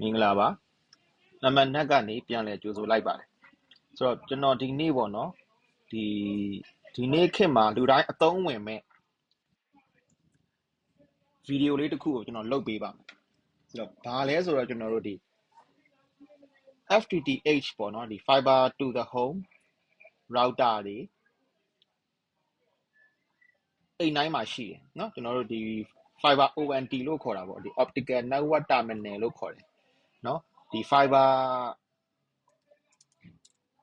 မင်္ဂလာပါအမှန်နဲ့ကနေပြန်လဲကြိုဆိုလိုက်ပါတယ်ဆိုတော့ကျွန်တော်ဒီနေ့ပေါ့နော်ဒီဒီနေ့ခေတ်မှာလူတိုင်းအသုံးဝင်မဲ့ဗီဒီယိုလေးတစ်ခုကိုကျွန်တော်လုပ်ပေးပါမယ်ဆိုတော့ဘာလဲဆိုတော့ကျွန်တော်တို့ဒီ FTTH ပေါ့နော်ဒီ fiber to the home router တွေအိမ်တိုင်းမှာရှိတယ်เนาะကျွန်တော်တို့ဒီ fiber ONT လို့ခေါ်တာပေါ့ဒီ optical network terminal လို့ခေါ်တယ် เนาะဒီ fiber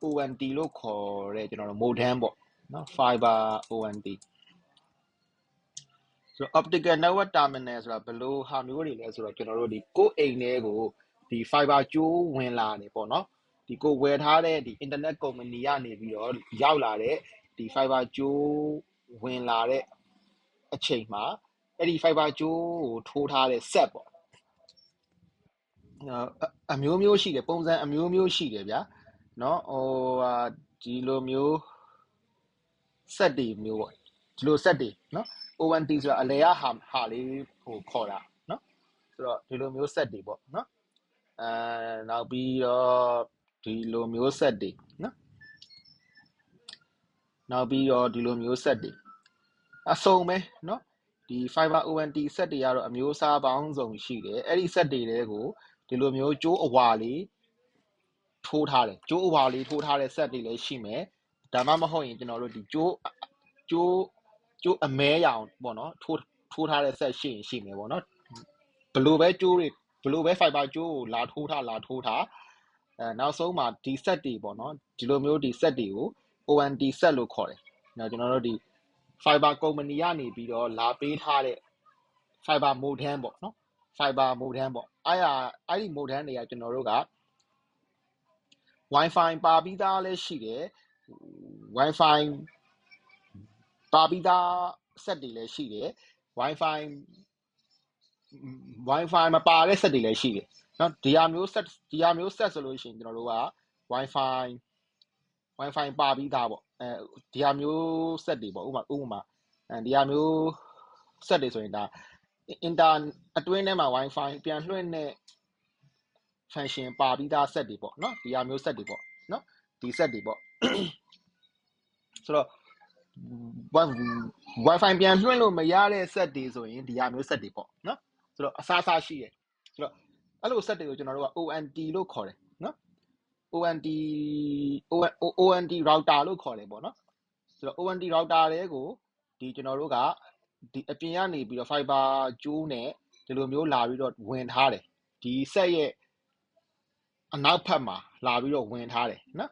ONT လို့ခေါ်တဲ့ကျွန်တော်တို့ modem ပေါ့နော် fiber ONT ဆိုတော့ optical network terminal ဆိုတာဘယ်လိုဟာမျိုးတွေလဲဆိုတော့ကျွန်တော်တို့ဒီကိုယ်အိမ်ထဲကိုဒီ fiber ကြိုးဝင်လာတယ်ပေါ့နော်ဒီကိုဝယ်ထားတဲ့ဒီ internet company ကနေပြီးတော့ရောက်လာတဲ့ဒီ fiber ကြိုးဝင်လာတဲ့အချိန်မှာအဲ့ဒီ fiber ကြိုးကိုထိုးထားတဲ့ set ပေါ့ အမျိုးမျိုးရှိတယ်ပုံစံအမျိုးမျိုးရှိတယ်ဗျာနော်ဟိုဟာဒီလိုမျိုးစက်တွေမျိုးပေါ့ဒီလိုစက်တွေနော် ONT ဆိုတာအလဲရဟာဟာလေးဟိုခေါ်တာနော်ဆိုတော့ဒီလိုမျိုးစက်တွေပေါ့နော်အဲနောက်ပြီးတော့ဒီလိုမျိုးစက်တွေနော်နောက်ပြီးတော့ဒီလိုမျိုးစက်တွေအစုံပဲနော်ဒီ fiber ONT စက်တွေကတော့အမျိုးအစားပေါင်းစုံရှိတယ်အဲ့ဒီစက်တွေတွေကို ဒီလိုမျိုးကြိုးအဝါလေးထိုးထားတယ်ကြိုးအဝါလေးထိုးထားတဲ့ set တွေလည်းရှိမယ်ဒါမှမဟုတ်ရင်ကျွန်တော်တို့ဒီကြိုးကြိုးကြိုးအမဲရောင်ပေါ့နော်ထိုးထိုးထားတဲ့ set ရှိရင်ရှိမယ်ပေါ့နော်ဘလို့ပဲကြိုးတွေဘလို့ပဲ fiber ကြိုးကိုလာထိုးထားလာထိုးထားအဲနောက်ဆုံးမှာဒီ set တွေပေါ့နော်ဒီလိုမျိုးဒီ set တွေကို ONT set လို့ခေါ်တယ်နော်ကျွန်တော်တို့ဒီ fiber company ကနေပြီးတော့လာပေးထားတဲ့ fiber modem ပေါ့နော် fiber modem ပေါ့အဲ့ရအဲ့ဒီ modem တွေကကျွန်တော်တို့က Wi-Fi ပါပြီးသားလည်းရှိတယ် Wi-Fi ပါပြီးသား set တွေလည်းရှိတယ် Wi-Fi Wi-Fi မပါတဲ့ set တွေလည်းရှိတယ်เนาะဒီဟာမျိုး set ဒီဟာမျိုး set ဆိုလို့ရှိရင်ကျွန်တော်တို့က Wi-Fi Wi-Fi ပါပြီးသားပေါ့အဲဒီဟာမျိုး set တွေပေါ့ဥပမာဥပမာအဲဒီဟာမျိုး set တွေဆိုရင်ဒါ အင်တာအတွင်းထဲမှာ wifi ပြန်လွှင့်တဲ့ function ပါပြီးသား set တွေပေါ့နော်ဒီအမျိုး set တွေပေါ့နော်ဒီ set တွေပေါ့ဆိုတော့ wifi ပြန်လွှင့်လို့မရတဲ့ set တွေဆိုရင်ဒီအမျိုး set တွေပေါ့နော်ဆိုတော့အစားအစာရှိတယ်ဆိုတော့အဲ့လို set တွေကိုကျွန်တော်တို့က ONT လို့ခေါ်တယ်နော် ONT ONT router လို့ခေါ်တယ်ပေါ့နော်ဆိုတော့ ONT router တွေကိုဒီကျွန်တော်တို့က ဒီအပြင်ကနေပြီးတော့ fiber ကျိုးနဲ့ဒီလိုမျိုးလာပြီးတော့ဝင်ထားတယ်ဒီ set ရဲ့အနောက်ဘက်မှာလာပြီးတော့ဝင်ထားတယ်နော်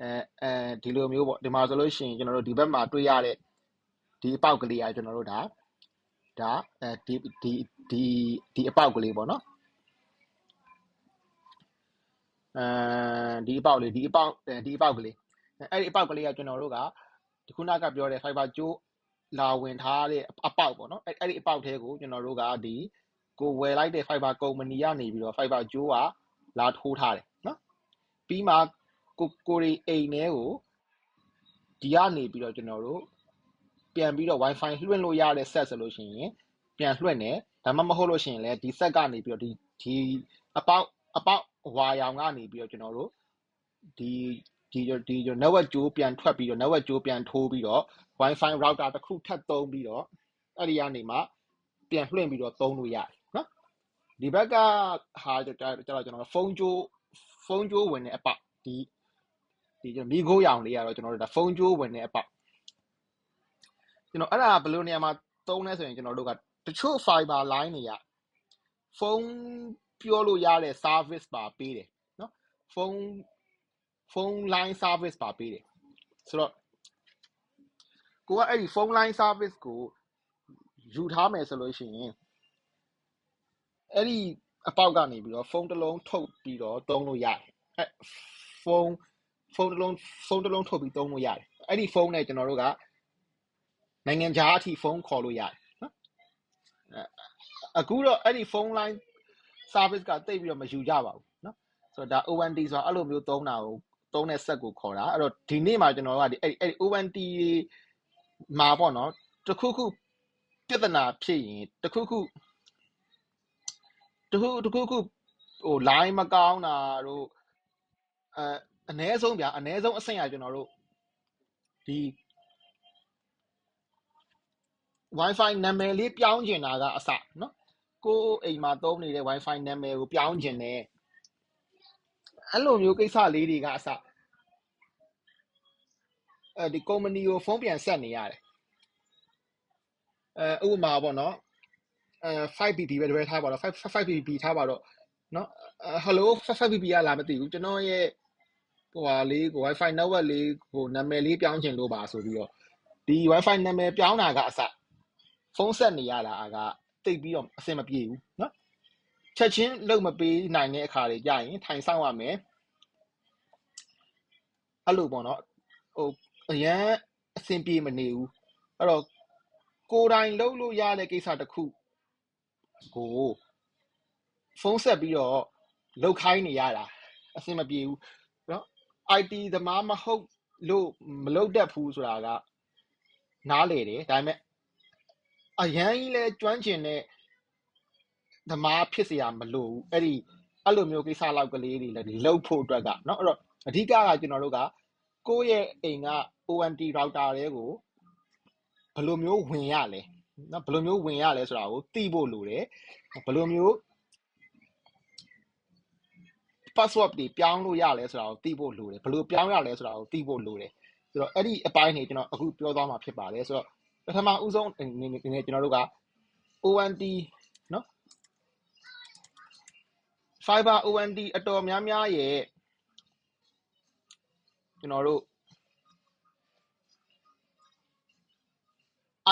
အဲအဲဒီလိုမျိုးပေါ့ဒီမှာဆိုလို့ရှိရင်ကျွန်တော်တို့ဒီဘက်မှာတွေ့ရတဲ့ဒီအပေါက်ကလေးကကျွန်တော်တို့ဒါဒါအဲဒီဒီဒီဒီအပေါက်ကလေးပေါ့နော်အဲဒီအပေါက်လေးဒီအပေါက်ဒီအပေါက်ကလေးအဲ့ဒီအပေါက်ကလေးကကျွန်တော်တို့ကဒီခုနကပြောတဲ့ fiber ကျိုး လာဝင်ထားတဲ့အပေါက်ပေါ့နော်အဲ့အဲ့ဒီအပေါက်ထဲကိုကျွန်တော်တို့ကဒီကိုဝယ်လိုက်တဲ့ fiber company ကနေပြီးတော့ fiber ကျိုးကလာထိုးထားတယ်နော်ပြီးမှကိုကိုရီအိမ်ထဲကိုဒီကနေပြီးတော့ကျွန်တော်တို့ပြန်ပြီးတော့ wifi လွှင့်လို့ရတဲ့ set ဆိုလို့ရှိရင်ပြန်လွှင့်တယ်ဒါမှမဟုတ်လို့ရှိရင်လည်းဒီ set ကနေပြီးတော့ဒီဒီအပေါက်အပေါက်ဝါရောင်ကနေပြီးတော့ကျွန်တော်တို့ဒီ ဒီဒီ network ကြိုးပြန်ထွက်ပြီးတော့ network ကြိုးပြန်ထိုးပြီးတော့ wifi router တစ်ခုထပ်သုံးပြီးတော့အဲ့ဒီကနေမှပြန်လွှင့်ပြီးတော့သုံးလို့ရတယ်နော်ဒီဘက်ကဟာကျတော့ကျွန်တော်ဖုန်းကြိုးဖုန်းကြိုးဝင်တဲ့အပေါက်ဒီဒီကျွန်တော်မိခိုးရောင်လေးကတော့ကျွန်တော်တို့ဒါဖုန်းကြိုးဝင်တဲ့အပေါက်ကျွန်တော်အဲ့ဒါဘယ်လိုနေရာမှာသုံးလဲဆိုရင်ကျွန်တော်တို့ကတချို့ fiber line တွေကဖုန်းပြောလို့ရတဲ့ service ပါပေးတယ်နော်ဖုန်း ဖုန်း line service ပါပေးတယ်ဆိုတော့ကိုကအဲ့ဒီဖုန်း line service ကိုယူထားမယ်ဆိုလို့ရှိရင်အဲ့ဒီအပေါက်ကနေပြီးတော့ဖုန်းတစ်လုံးထုတ်ပြီးတော့သုံးလို့ရတယ်အဲ့ဖုန်းဖုန်းတစ်လုံးဖုန်းတစ်လုံးထုတ်ပြီးသုံးလို့ရတယ်အဲ့ဒီဖုန်းနဲ့ကျွန်တော်တို့ကနိုင်ငံခြားအထိဖုန်းခေါ်လို့ရတယ်နော်အခုတော့အဲ့ဒီဖုန်း line service ကတိတ်ပြီးတော့မယူကြပါဘူးနော်ဆိုတော့ဒါ ONT ဆိုတာအဲ့လိုမျိုးသုံးတာကို သုံးတဲ့ set ကိုခေါ်တာအဲ့တော့ဒီနေ့မှာကျွန်တော်တို့ကဒီအဲ့အဲ့ ONT မှာပေါ့နော်တခုခုပြဿနာဖြစ်ရင်တခုခုတခုတခုခုဟို line မကောင်းတာတို့အဲအ ਨੇ ဆုံးဗျာအ ਨੇ ဆုံးအဆင့်ရကျွန်တော်တို့ဒီ Wi-Fi နာမည်လေးပြောင်းကျင်တာကအစနော်ကိုယ့်အိမ်မှာသုံးနေတဲ့ Wi-Fi နာမည်ကိုပြောင်းကျင်တယ် အဲ့လိုမျိုးကိစ္စလေးတွေကအစအဲဒီ company ကိုဖုန်းပြန်ဆက်နေရတယ်အဲဥပမာပေါ့နော်အဲ 5BB ပဲလွဲထားပါတော့5 5BB ထားပါတော့နော်အဲ hello 5BB ကလာမသိဘူးကျွန်တော်ရဲ့ဟိုဟာလေးကို Wi-Fi network လေးကိုနာမည်လေးပြောင်းချင်လို့ပါဆိုပြီးတော့ဒီ Wi-Fi နာမည်ပြောင်းတာကအစဖုန်းဆက်နေရတာကတိတ်ပြီးတော့အဆင်မပြေဘူးနော် ချက်ချင်းလုံမပေးနိုင်တဲ့အခါတွေကြာရင်ထိုင်ဆောင်ရမယ်အဲ့လိုပေါ့နော်ဟိုအရန်အဆင်ပြေမနေဘူးအဲ့တော့ကိုယ်တိုင်လုပ်လို့ရတဲ့ကိစ္စတစ်ခုကိုဖုန်းဆက်ပြီးတော့လောက်ခိုင်းနေရတာအဆင်မပြေဘူးเนาะ IT သမားမဟုတ်လို့မလုပ်တတ်ဘူးဆိုတာကနားလေတယ်ဒါပေမဲ့အရန်ကြီးလဲကျွမ်းကျင်တဲ့ သမားဖြစ်เสียမလို့ဘူးအဲ့ဒီအဲ့လိုမျိုးကိစ္စလောက်ကလေးတွေလည်းလှုပ်ဖို့အတွက်ကเนาะအဲ့တော့အဓိကကကျွန်တော်တို့ကကိုယ့်ရဲ့အိမ်က ONT router တွေကိုဘယ်လိုမျိုးဝင်ရလဲเนาะဘယ်လိုမျိုးဝင်ရလဲဆိုတာကိုသိဖို့လိုတယ်ဘယ်လိုမျိုး password တွေပြောင်းလို့ရလဲဆိုတာကိုသိဖို့လိုတယ်ဘယ်လိုပြောင်းရလဲဆိုတာကိုသိဖို့လိုတယ်ဆိုတော့အဲ့ဒီအပိုင်းနေကျွန်တော်အခုပြောသွားမှာဖြစ်ပါတယ်ဆိုတော့ပထမဦးဆုံးအနေနဲ့ကျွန်တော်တို့က ONT Fiber ONT အတော်များများရဲ့ကျွန်တော်တို့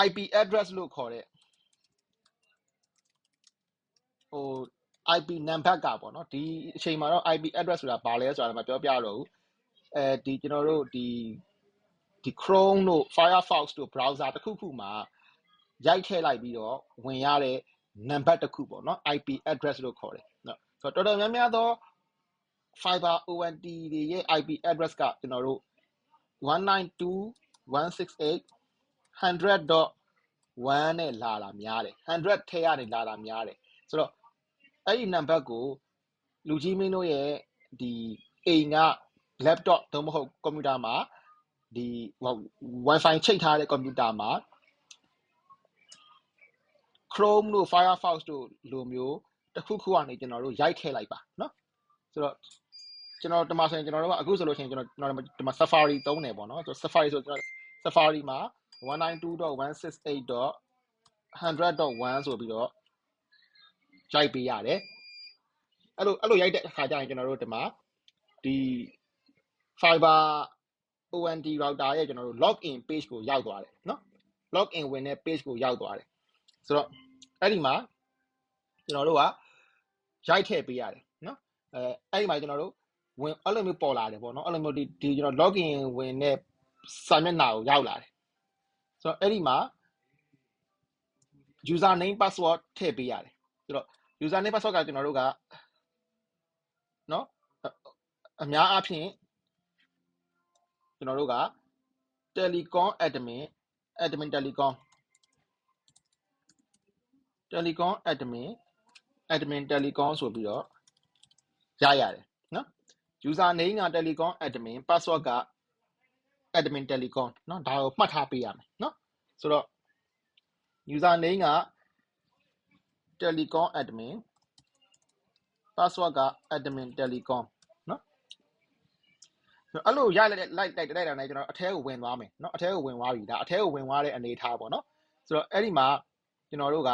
IP address လို့ခေါ်တဲ့ဟို IP number ကပေါ့နော်ဒီအချိန်မှာတော့ IP address ဆိုတာဘာလဲဆိုတာမပြောပြတော့ဘူးအဲဒီကျွန်တော်တို့ဒီဒီ Chrome တို့ Firefox တို့ browser တစ်ခုခုမှာရိုက်ထည့်လိုက်ပြီးတော့ဝင်ရတဲ့ number တစ်ခုပေါ့နော် IP address လို့ခေါ်တယ်နော် ဆိုတော့တော်တော်များများသော Fiber ONT တွေရဲ့ IP address ကကျွန်တော်တို့192.168.100.1နဲ့လာတာများတယ်100ထဲကနေလာတာများတယ်ဆိုတော့အဲ့ဒီ number ကိုလူကြီးမင်းတို့ရဲ့ဒီအိမ်က laptop သို့မဟုတ်ကွန်ပျူတာမှာဒီ wifi ချိတ်ထားတဲ့ကွန်ပျူတာမှာ Chrome တို့ Firefox တို့လိုမျိုး တစ်ခုခုကနေကျွန်တော်တို့ရိုက်ထည့်လိုက်ပါเนาะဆိုတော့ကျွန်တော်ဒီမှာဆိုရင်ကျွန်တော်တို့ကအခုဆိုလို့ရှိရင်ကျွန်တော်ကျွန်တော်ဒီမှာ Safari သုံးတယ်ပေါ့နော်ဆို Safari ဆိုကျွန်တော် Safari မှာ192.168.100.1ဆိုပြီးတော့ရိုက်ပေးရတယ်အဲ့လိုအဲ့လိုရိုက်တဲ့အခါကျရင်ကျွန်တော်တို့ဒီမှာဒီ Fiber ONT router ရဲ့ကျွန်တော်တို့ login page ကိုရောက်သွားတယ်เนาะ login ဝင်တဲ့ page ကိုရောက်သွားတယ်ဆိုတော့အဲ့ဒီမှာကျွန်တော်တို့က ရိုက်ထည့်ပေးရတယ်နော်အဲအဲ့ဒီမှာကျွန်တော်တို့ဝင်အဲ့လိုမျိုးပေါ်လာတယ်ပေါ့နော်အဲ့လိုမျိုးဒီဒီကျွန်တော် login ဝင်တဲ့စာမျက်နှာကိုရောက်လာတယ်ဆိုတော့အဲ့ဒီမှာ user name password ထည့်ပေးရတယ်ဆိုတော့ user name password ကကျွန်တော်တို့ကနော်အများအားဖြင့်ကျွန်တော်တို့က telecom admin admin telecom telecom admin admin telecom ဆိုပြီးတော့ရရတယ်နော် user name က telecom admin password က admin telecom နော်ဒါကိုမှတ်ထားပေးရမယ်နော်ဆိုတော့ user name က telecom admin password က admin telecom နော်အဲ့လိုရလိုက်လိုက်လိုက်လိုက်တာနဲ့ကျွန်တော်အထဲကိုဝင်သွားမယ်နော်အထဲကိုဝင်သွားပြီဒါအထဲကိုဝင်သွားတဲ့အနေထားပေါ့နော်ဆိုတော့အဲ့ဒီမှာကျွန်တော်တို့က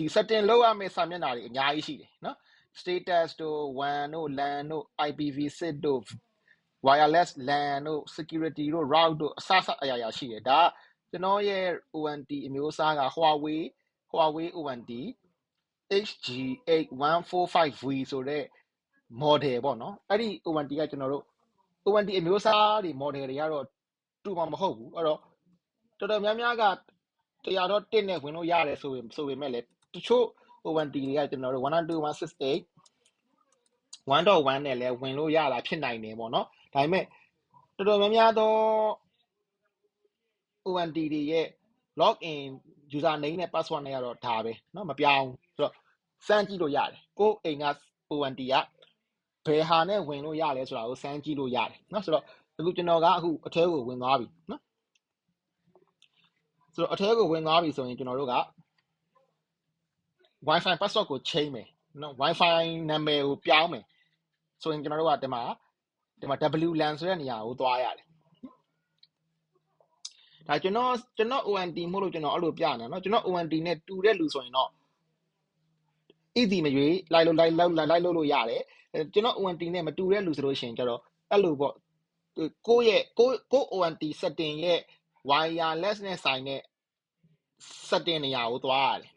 ဒီ setting လောက်ရမယ့်စာမျက်နှာတွေအများကြီးရှိတယ်နော် status တို့ WAN တို့ LAN တို့ IPv6 တို့ wireless LAN တို့ security တို့ route တို့အစစအရာရာရှိတယ်ဒါကျွန်တော်ရဲ့ ONT အမျိုးအစားက Huawei Huawei ONT HG8145V ဆိုတဲ့ model ပေါ့နော်အဲ့ဒီ ONT ကကျွန်တော်တို့ ONT အမျိုးအစားတွေ model တွေကတော့တူမှာမဟုတ်ဘူးအဲ့တော့တော်တော်များများကတရားတော့တင့်နဲ့ဝင်လို့ရတယ်ဆိုရင်ဆိုပေမဲ့လည်း တချို့ ONT တွေကကျွန်တော်တို့192.168 1.1နဲ့လည်းဝင်လို့ရတာဖြစ်နိုင်တယ်ပေါ့နော်ဒါပေမဲ့တော်တော်များများသော ONT တွေရဲ့ log in user name နဲ့ password နဲ့ကတော့ဒါပဲเนาะမပြောင်းဘူးဆိုတော့စမ်းကြည့်လို့ရတယ်ကိုယ်အိမ်က ONT ကဘယ်ဟာနဲ့ဝင်လို့ရလဲဆိုတာကိုစမ်းကြည့်လို့ရတယ်เนาะဆိုတော့အခုကျွန်တော်ကအခုအထဲကိုဝင်သွားပြီเนาะဆိုတော့အထဲကိုဝင်သွားပြီဆိုရင်ကျွန်တော်တို့က Wi-Fi password ကိုချိန်မယ်နော် Wi-Fi နာမည်ကိုပြောင်းမယ်ဆိုရင်ကျွန်တော်တို့ကဒီမှာဒီမှာ WLAN ဆိုတဲ့နေရာကိုသွားရတယ်ဒါကျွန်တော်ကျွန်တော် ONT မဟုတ်လို့ကျွန်တော်အဲ့လိုပြနေနော်ကျွန်တော် ONT နဲ့တူတဲ့လူဆိုရင်တော့ဤဒီမရွေးလိုက်လို့လိုက်လောက်လိုက်လို့လို့ရတယ်ကျွန်တော် ONT နဲ့မတူတဲ့လူဆိုလို့ရှိရင်ကျတော့အဲ့လိုပေါ့ကိုယ့်ရဲ့ကိုကို ONT setting ရဲ့ wireless နဲ့ဆိုင်တဲ့ setting နေရာကိုသွားရတယ်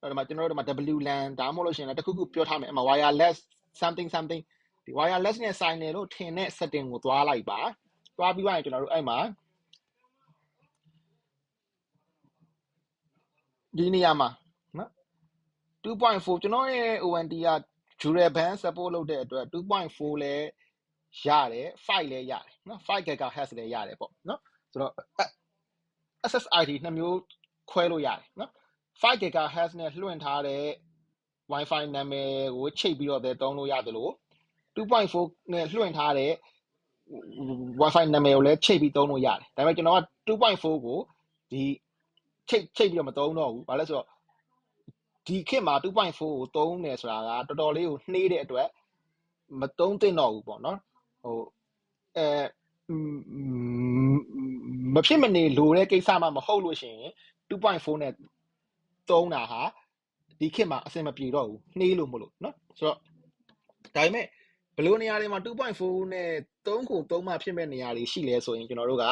အဲ့ဒါမှကျွန်တော်တို့ဒီမှာ WLAN ဒါမှမဟုတ်လို့ရှိရင်လည်းတစ်ခုခုပြောထားမယ်အမှ wireless something something ဒီ wireless နဲ့ဆိုင်တယ်လို့ထင်တဲ့ setting ကိုသွားလိုက်ပါသွားပြီးရင်ကျွန်တော်တို့အဲ့မှာဒီနေရာမှာနော်2.4ကျွန်တော်ရဲ့ ONT က dual band support လုပ်တဲ့အတွက်2.4လဲရတယ်5လဲရတယ်နော်5 GHz လဲရတယ်ပေါ့နော်ဆိုတော့ SSID နှစ်မျိုးခွဲလို့ရတယ်နော် 5 GHz နဲ့လွှင့်ထားတဲ့ Wi-Fi နာမည်ကိုချိန်ပြီးတော့ပဲသုံးလို့ရတယ်လို့2.4နဲ့လွှင့်ထားတဲ့ Wi-Fi နာမည်ကိုလည်းချိန်ပြီးသုံးလို့ရတယ်ဒါပေမဲ့ကျွန်တော်က2.4ကိုဒီချိန်ချိန်ပြီးတော့မသုံးတော့ဘူးဘာလဲဆိုတော့ဒီခေတ်မှာ2.4ကိုသုံးနေဆိုတာကတော်တော်လေးကိုနှေးတဲ့အတွက်မသုံးသင့်တော့ဘူးပေါ့နော်ဟိုအဲမဖြစ်မနေလိုတဲ့ကိစ္စမှမဟုတ်လို့ရှိရင်2.4နဲ့ သုံးတာဟာဒီခေတ်မှာအဆင်မပြေတော့ဘူးနှေးလို့မလို့နော်ဆိုတော့ဒါပေမဲ့ဘယ်လိုနေရာတွေမှာ2.4နဲ့3ခု3မှဖြစ်မဲ့နေရာတွေရှိလဲဆိုရင်ကျွန်တော်တို့က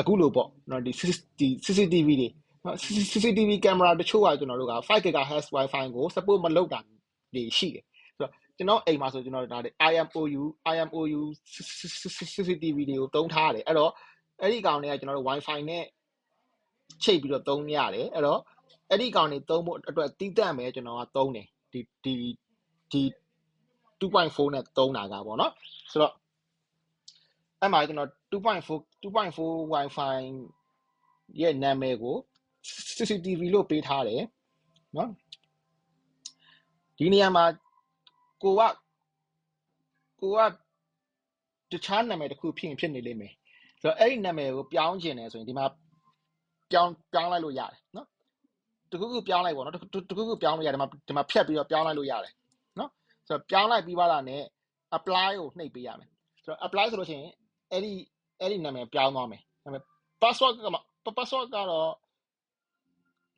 အခုလိုပေါ့နော်ဒီ CCTV တွေနော် CCTV ကင်မရာတချို့ကကျွန်တော်တို့က 5 GHz Wi-Fi ကို support မလုပ်တာတွေရှိတယ်ဆိုတော့ကျွန်တော်အိမ်မှာဆိုကျွန်တော်ဒါတွေ IMOU IMOU CCTV တွေကိုတုံးထားတယ်အဲ့တော့အဲ့ဒီကောင်တွေကကျွန်တော်တို့ Wi-Fi နဲ့ချိတ်ပြီးတော့သုံးရတယ်အဲ့တော့ အဲ့ဒီကောင်တွေသုံးဖို့အတွက်တီးတန့်မယ်ကျွန်တော်ကသုံးတယ်ဒီဒီဒီ2.4နဲ့သုံးတာကပေါ့နော်ဆိုတော့အဲ့မှာကျွန်တော်2.4 2.4 Wi-Fi ရဲ့နာမည်ကို CCTV လို့ပေးထားတယ်နော်ဒီနေရာမှာကိုကကိုကတခြားနာမည်တစ်ခုဖြစ်ရင်ဖြစ်နေလိမ့်မယ်ဆိုတော့အဲ့ဒီနာမည်ကိုပြောင်းခြင်းတယ်ဆိုရင်ဒီမှာပြောင်းပြောင်းလိုက်လို့ရတယ်နော် တခုခုပြောင်းလိုက်ပေါ့နော်တခုခုပြောင်းလို့ရတယ်ဒီမှာဒီမှာဖြတ်ပြီးတော့ပြောင်းလိုက်လို့ရတယ်နော်ဆိုတော့ပြောင်းလိုက်ပြီးပါတာနဲ့ apply ကိုနှိပ်ပေးရမယ်ဆိုတော့ apply ဆိုလို့ရှိရင်အဲ့ဒီအဲ့ဒီနာမည်ပြောင်းသွားမယ်ဒါပေမဲ့ password က password ကတော့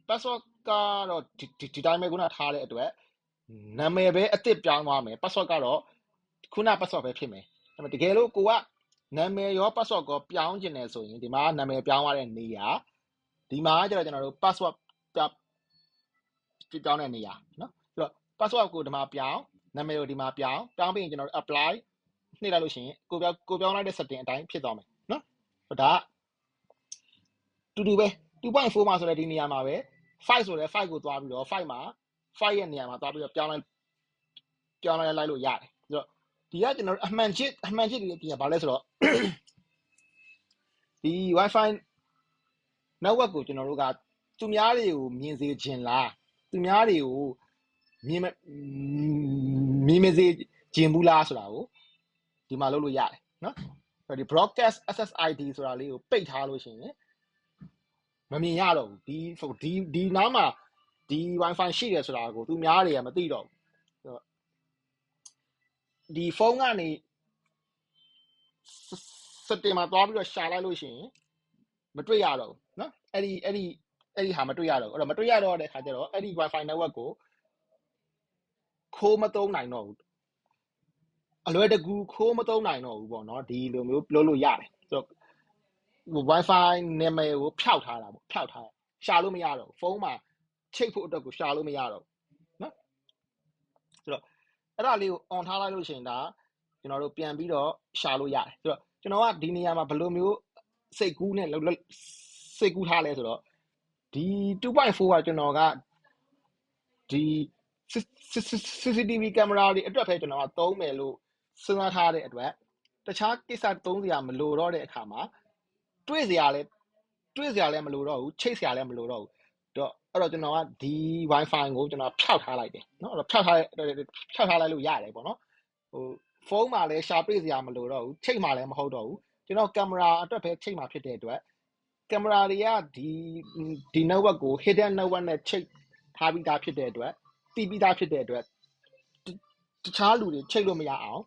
password ကတော့ဒီဒီတိုင်းပဲခုနထားတဲ့အတွက်နာမည်ပဲအစ်စ်ပြောင်းသွားမယ် password ကတော့ခုန password ပဲဖြစ်မယ်ဒါပေမဲ့တကယ်လို့ကိုကနာမည်ရော password ကိုပြောင်းကျင်တယ်ဆိုရင်ဒီမှာနာမည်ပြောင်းသွားတဲ့နေရာဒီမှာကျတော့ကျွန်တော်တို့ password ပြောင်းတဲ့နေရာနော်အဲ့တော့ password ကိုဒီမှာပြောင်းနာမည်ကိုဒီမှာပြောင်းပြောင်းပြီးရင်ကျွန်တော်တို့ apply နှိပ်လိုက်လို့ရှိရင်ကိုပြောင်းကိုပြောင်းလိုက်တဲ့ setting အတိုင်းဖြစ်သွားမယ်နော်ဒါကတူတူပဲ2.4မှာဆိုတဲ့ဒီနေရာမှာပဲ5ဆိုတဲ့5ကိုသွားပြီးတော့5မှာ5ရဲ့နေရာမှာသွားပြီးတော့ပြောင်းလိုက်ပြောင်းလိုက်လိုက်လို့ရတယ်အဲ့တော့ဒီကကျွန်တော်တို့အမှန်ချစ်အမှန်ချစ်ဒီကဘာလဲဆိုတော့ဒီ wifi network ကိုကျွန်တော်တို့ကသူများတွေကိုမြင်စေခြင်းလား သူများတွေကိုမြင်မြင်မစေခြင်းဘူးလားဆိုတာကိုဒီမှာလုပ်လို့ရတယ်နော်ဒီ broadcast SSID ဆိုတာလေးကိုပိတ်ထားလို့ရှိရင်မမြင်ရတော့ဘူးဒီဒီဒီနားမှာဒီ wifi ရှိတယ်ဆိုတာကိုသူများတွေကမသိတော့ဘူးဒီဖုန်းကနေစတင်မှာသွားပြီးတော့ရှာလိုက်လို့ရှိရင်မတွေ့ရတော့ဘူးเนาะအဲ့ဒီအဲ့ဒီ အဲ့ဒီဟာမတွေ့ရတော့ဘူးအဲ့တော့မတွေ့ရတော့တဲ့ခါကျတော့အဲ့ဒီ wifi network ကိုခိုးမသုံးနိုင်တော့ဘူးအလွယ်တကူခိုးမသုံးနိုင်တော့ဘူးပေါ့နော်ဒီလိုမျိုးပြောလို့ရတယ်ဆိုတော့ wifi နာမည်ကိုဖျောက်ထားတာပေါ့ဖျောက်ထားရှာလို့မရတော့ဘူးဖုန်းမှာချိတ်ဖို့အတွက်ကိုရှာလို့မရတော့ဘူးနော်ဆိုတော့အဲ့ဒါလေးကို on ထားလိုက်လို့ရှိရင်ဒါကျွန်တော်တို့ပြန်ပြီးတော့ရှာလို့ရတယ်ဆိုတော့ကျွန်တော်ကဒီနေရာမှာဘယ်လိုမျိုးစိတ်ကူးနဲ့စိတ်ကူးထားလဲဆိုတော့ ဒီ2.4ကကျွန်တော်ကဒီ CCTV ကင်မရာတွေအတွက်ပဲကျွန်တော်ကသုံးမယ်လို့စဉ်းစားထားတဲ့အတွက်တခြားကိစ္စသုံးစရာမလိုတော့တဲ့အခါမှာတွေ့စရာလည်း တွေးစရာလည်းမလိုတော့ဘူးချိတ်စရာလည်းမလိုတော့ဘူးတော့အဲ့တော့ကျွန်တော်ကဒီ wifi ကိုကျွန်တော်ဖျောက်ထားလိုက်တယ်เนาะအဲ့တော့ဖျောက်ထားဖျောက်ထားလိုက်လို့ရတယ်ပေါ့နော်ဟိုဖုန်းမှာလည်းရှာပိတ်စရာမလိုတော့ဘူးချိတ်မှလည်းမဟုတ်တော့ဘူးကျွန်တော်ကင်မရာအတွက်ပဲချိတ်မှဖြစ်တဲ့အတွက် ကင်မရာတွေကဒီဒီ network ကို hidden network နဲ့ချိတ်ထားပြီးသားဖြစ်တဲ့အတွက်တီးပြီးသားဖြစ်တဲ့အတွက်တခြားလူတွေချိတ်လို့မရအောင်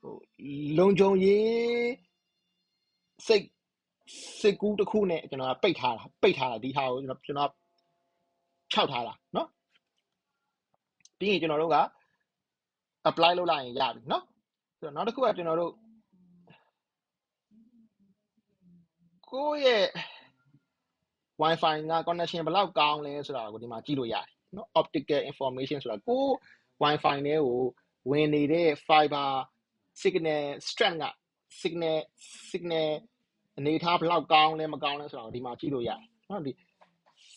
ဟိုလုံခြုံရေးစိတ်စိတ်ကူးတစ်ခုနဲ့ကျွန်တော်ကပိတ်ထားတာပိတ်ထားတာဒီဟာကိုကျွန်တော်ကျွန်တော်ဖြောက်ထားတာเนาะပြီးရင်ကျွန်တော်တို့က apply လုပ်လိုက်ရင်ရပြီเนาะဆိုတော့နောက်တစ်ခုကကျွန်တော်တို့ ကိုယ့်ရဲ့ wifi က connection ဘယ်လောက်ကောင်းလဲဆိုတာကိုဒီမှာကြည့်လို့ရတယ်နော် optical information ဆိုတာကို wifi နဲ့ကိုဝင်နေတဲ့ fiber signal strength က signal signal အနေထားဘယ်လောက်ကောင်းလဲမကောင်းလဲဆိုတာကိုဒီမှာကြည့်လို့ရတယ်နော်ဒီ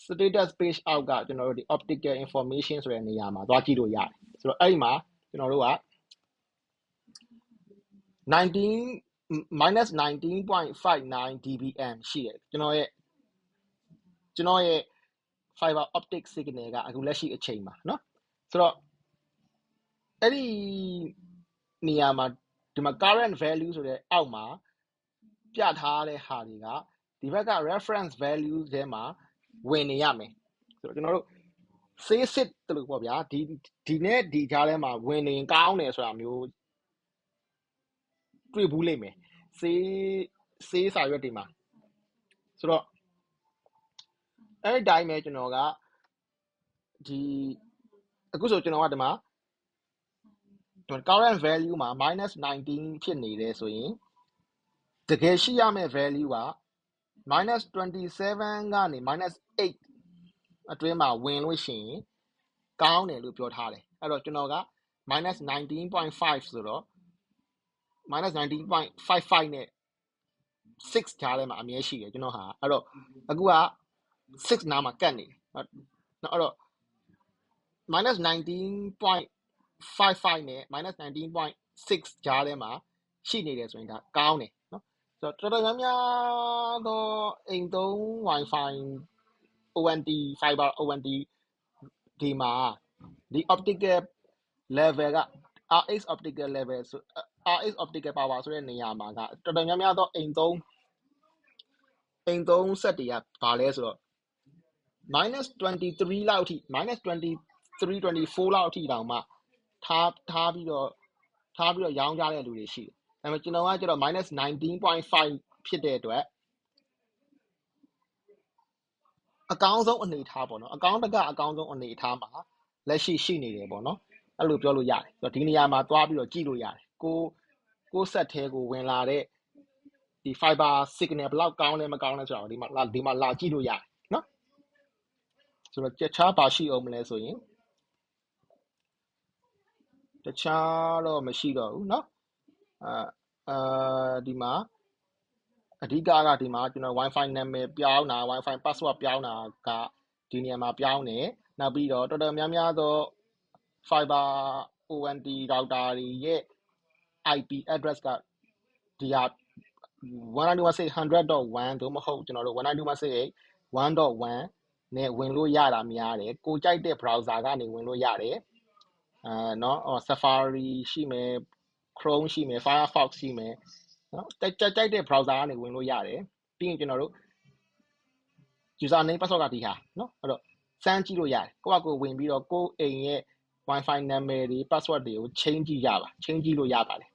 status page အောက်ကကျွန်တော်တို့ဒီ optical information ဆိုတဲ့နေရာမှာသွားကြည့်လို့ရတယ်ဆိုတော့အဲ့ဒီမှာကျွန်တော်တို့က19 minus 19.59 dBm ရှိတယ်ကျွန်တော်ရဲ့ကျွန်တော်ရဲ့ fiber optic signal ကအခုလက်ရှိအချိန်မှာเนาะဆိုတော့အဲ့ဒီနေရာမှာဒီမှာ current value ဆိုတဲ့အောက်မှာပြထားတဲ့ဟာတွေကဒီဘက်က reference value ထဲမှာဝင်နေရမယ်ဆိုတော့ကျွန်တော်တို့ say sit တလို့ပေါ့ဗျာဒီဒီနဲ့ဒီကြားထဲမှာဝင်နေကောင်းတယ်ဆိုတာမျိုး တွေ့ဘူးလိမ့်မယ် say say စာရွက်တွေမှာဆိုတော့အဲ့ဒီတိုင်းပဲကျွန်တော်ကဒီအခုဆိုကျွန်တော်ကဒီမှာ current value မှာ -19 ဖြစ်နေတယ်ဆိုရင်တကယ်ရှိရမယ့် value က -27 ကနေ -8 အတွင်းမှာဝင်လို့ရှိရင်ကောင်းတယ်လို့ပြောထားတယ်အဲ့တော့ကျွန်တော်က -19.5 ဆိုတော့ -19.55 နဲ့6ကြားထဲမှာအမြဲရှိတယ်ကျွန်တော်ဟာအဲ့တော့အခုက6နားမှာကတ်နေတယ်အဲ့တော့ -19.55 နဲ့ -19.6 ကြားထဲမှာရှိနေတယ်ဆိုရင်ဒါကောင်းတယ်နော်ဆိုတော့တော်တော်များများသောအိမ်သုံး Wi-Fi ONT fiber ONT ဒီမှာဒီ optical level က RX optical level ဆို RX optical power ဆိုတဲ့နေရာမှာကတော်တော်များများသောအိမ်သုံးအိမ်သုံး set တွေကဘာလဲဆိုတော့ -23 လောက်အထိ -23 24လောက်အထိတောင်မှထားထားပြီးတော့ထားပြီးတော့ရောင်းကြတဲ့လူတွေရှိတယ်။ဒါပေမဲ့ကျွန်တော်ကကျတော့ -19.5 ဖြစ်တဲ့အတွက်အကောင်းဆုံးအနေအထားပေါ့နော်အကောင်းတကအကောင်းဆုံးအနေအထားမှာလက်ရှိရှိနေတယ်ပေါ့နော်အဲ့လိုပြောလို့ရတယ်ဆိုတော့ဒီနေရာမှာသွားပြီးတော့ကြည့်လို့ရတယ် ကိုကိုဆက်သေးကိုဝင်လာတဲ့ဒီ fiber signal ဘယ်လောက်ကောင်းလဲမကောင်းလဲဆိုတော့ဒီမှာလာဒီမှာလာကြည့်လို့ရတယ်နော်ဆိုတော့တခြားပါရှိအောင်မလဲဆိုရင်တခြားတော့မရှိတော့ဘူးเนาะအာအာဒီမှာအဓိကကဒီမှာကျွန်တော် wifi နာမည်ပြောင်းတာ wifi password ပြောင်းတာကဒီနေရာမှာပြောင်းတယ်နောက်ပြီးတော့တော်တော်များများသော fiber ONT router တွေရဲ့ IP address ကဒီဟာ192.168.1.1သို့မဟုတ်ကျွန်တော်တို့192.168.1.1နဲ့ဝင်လို့ရတာများတယ်ကိုကြိုက်တဲ့ browser ကနေဝင်လို့ရတယ်အာเนาะ Safari ရှိမယ် Chrome ရှိမယ် Firefox ရှိမယ်เนาะကြိုက်ကြိုက်တဲ့ browser ကနေဝင်လို့ရတယ်ပြီးရင်ကျွန်တော်တို့ user name password ကဒီဟာเนาะအဲ့တော့စမ်းကြည့်လို့ရတယ်ကိုယ့်အကိုဝင်ပြီးတော့ကိုယ့်အိမ်ရဲ့ wifi နာမည်တွေ password တွေကို change ကြည့်ရပါ change ကြည့်လို့ရပါတယ်เนาะဆိုတော့